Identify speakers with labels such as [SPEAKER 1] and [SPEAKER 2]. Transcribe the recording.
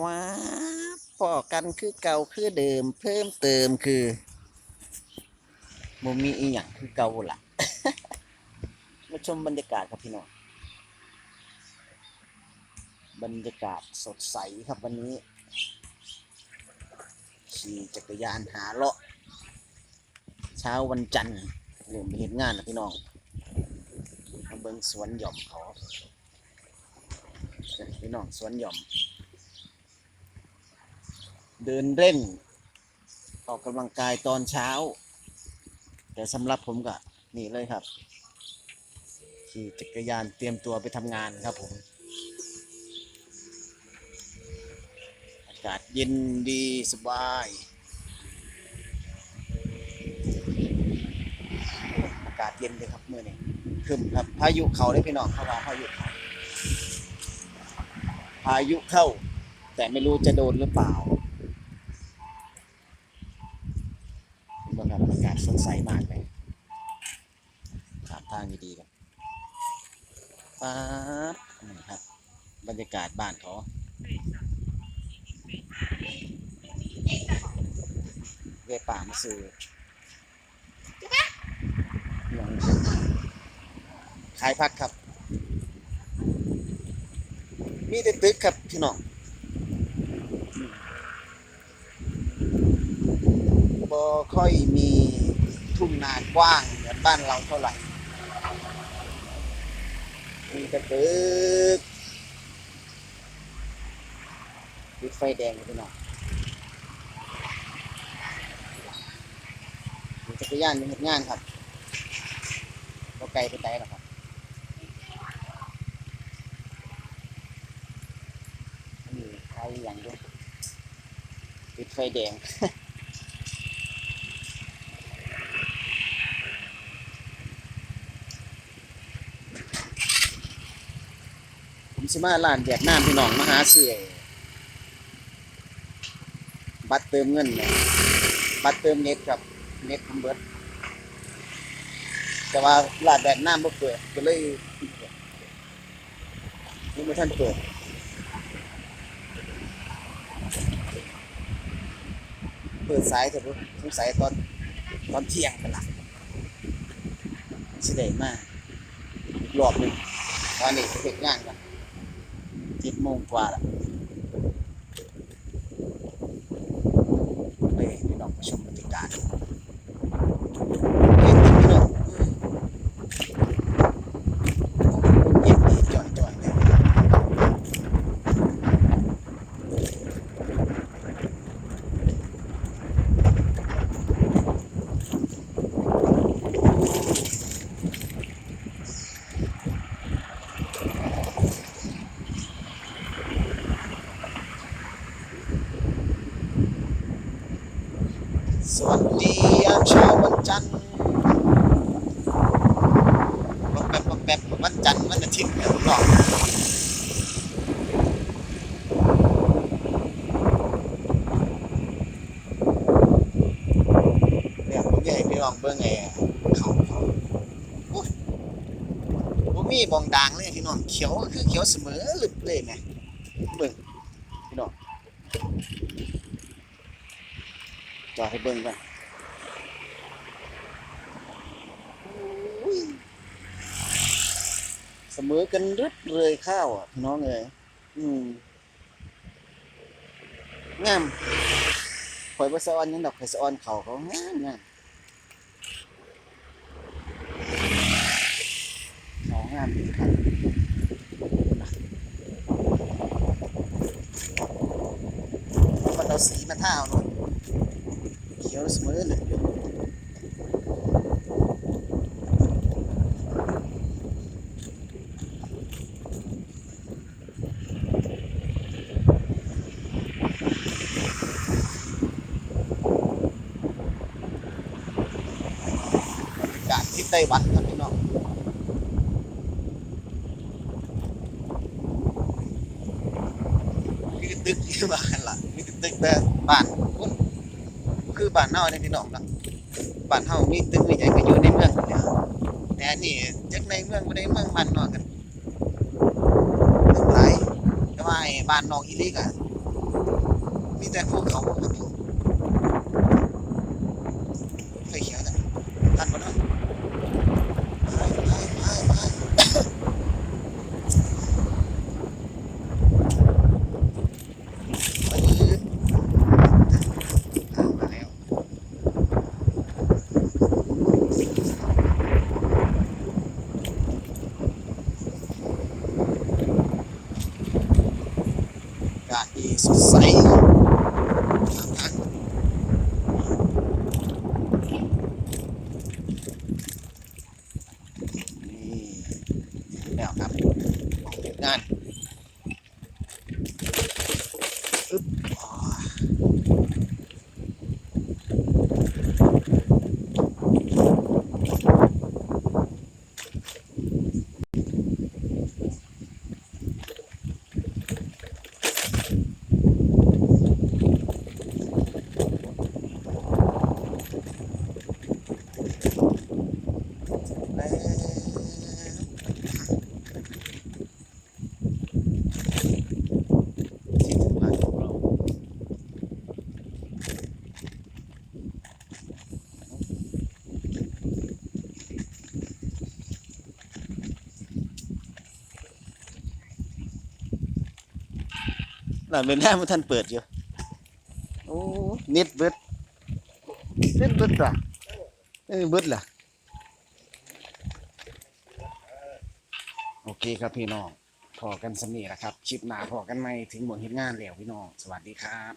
[SPEAKER 1] ว้าพอกันคือเก่าคือเดิม เพิ่มเติมคือบ่มีอีหยังคือเก่าล่ะมาชมบรรยากาศครับพี่น้องบรรยากาศสดใสครับวันนี้ขี่จักรยานหาเลาะเช้าวันจันทร์เริ่มไปเห็นงานแล้วพี่น้องมาเบิ่งสวนหย่อมเขาพี่น้องสวนหย่อม เดินเล่นออกกำลังกายตอนเช้า แต่สำหรับผมก็นี่เลยครับขี่จักรยานเตรียมตัวไปทำงานครับผม อากาศเย็นดีสบาย อากาศเย็นเลยครับเมื่อนี้คึมครับพายุเขาได้พี่น้องเข้ามาพายุเขาพายุเข้า แต่ไม่รู้จะโดนหรือเปล่าเห็นไหม ครับอากาศสดใสมากเลยถามทางดีๆกันป๊าบนี่ครับ บรรยากาศบ้านเขาเวป่ามาซื้อขายพักครับ มีแต่ตึกครับพี่น้อง บ่ค่อยมีทุ่งนากว้างเหมือนบ้านเราเท่าไหร่ มีแต่ตึกติดไฟแดงเลยพี่น้องมีจักรยานมีเห็นงานครับก็ไกลไปไกลหรอกครับนี่ใครอย่างด้วยติดไฟแดง สิมาร้านเวียดนามพี่น้องมาหาซื้อบัตรเติมเงินเนี่ยบัตรเติมเน็ตครับเน็ตผมเบิดแต่ว่าร้านเวียดนามบ่เปิดก็เลยยังไม่ทันเปิดเปิดสายเถอะปุ๊สงสัยตอนตอนเที่ยงเป็นหลักสิได้มากรอบหนึ่งตอนนี้ไปเฮ็ดงานกัน เจ็ดโมงกว่าละเลยพี่น้องมาชมบรรยากาศเย็นดีพี่น้องอืมเย็นดีจ่อยๆเลย ส วัสดียามเช้าวันจันทร์วันแบบวันแบบวันจันทร์วันอาทิตย์เนี่ยหรอกเนี่ยผมอยากให้พี่ลองเบิ่งไงเขาเขาผมมีบองด่างเลยพี่น้องเขียวคือเขียวเสมอลึกเลยไงเบิ่งพี่น้อง จอให้เบิ่งกันเสมอกันรึดเลยข้าวอะ น้องเอ้ยอืมงามข่อยบ่สะออนยังดอกข่อยสะออนเขาเขางามงามเขางามดีครับมันเอาสีมาท่าเอา หน่อยเขียวเสมอเลย คือบ้านเฮาในพี่น้องเนาะบ้านเฮามีตึกมีหยังก็อยู่ในเมืองนี่แต่อันนี้จักในเมืองบ่ได้เมืองบ้านนอกกันตึกหลายแต่ว่าบ้านนอกอีหลีก็มีแต่ภูเขาครับผมไฟเขียวนะตัดมาแล้วไปไปไปไปไปยืดมาแล้ว อากาศดีสดใสอากาศนี่แล้วครับเก็บงานอึ๊บอ๋อแล้วที่ถึงบ้านของเรา หลังเป็นแน่มันท่านเปิดอยู่ โอ้เน็ตเบิดเน็ตเบิดป่ะเออเบิดล่ะ โอเคครับพี่น้อง พอกันสำนีแหละครับ คลิปหน้าพอกันไหมถึงหมดเฮ็ดงานแล้วพี่น้อง สวัสดีครับ